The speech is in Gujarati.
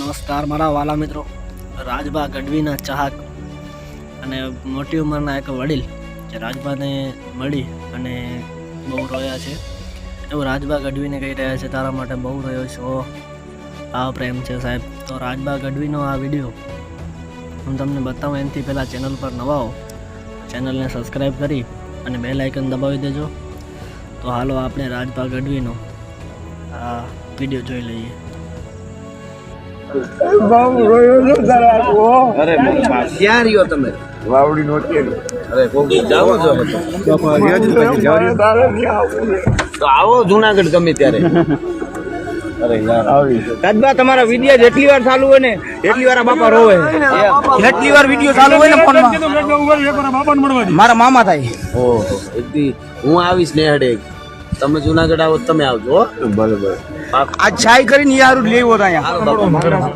નમસ્કાર મારા વાલા મિત્રો. રાજભા ગઢવીના ચાહક અને મોટી ઉંમરના એક વડીલ જે રાજભાને મળી અને બહુ રોયા છે. એવું રાજભા ગઢવીને કહી રહ્યા છે તારા માટે બહુ રહ્યો છો. આ પ્રેમ છે સાહેબ. તો રાજભા ગઢવીનો આ વીડિયો હું તમને બતાવું. એનાથી પહેલાં ચેનલ પર નવા હો ચેનલને સબસ્ક્રાઈબ કરી અને બેલ આઇકન દબાવી દેજો. તો હાલો આપણે રાજભા ગઢવીનો આ વીડિયો જોઈ લઈએ. અરે ક્યાં રહ્યો તમે? વાવડી નો તેલ અરે કોક જાઓ છો તો. આવો જુનાગઢ ગમે ત્યારે. અરે યાર. આવી રાજબા તમારા વિડિયો જેટલી વાર ચાલુ હોય ને એટલી વાર આ બાપા રોવે. જેટલી વાર વિડિયો ચાલુ હોય ને ફોનમાં. મારા મામા થાય. હું આવીશ ને હડે. તમે જુનાગઢ આવો તમે આવજો ભલે ભલે આ છાય કરીને યાર લેવો બાપા.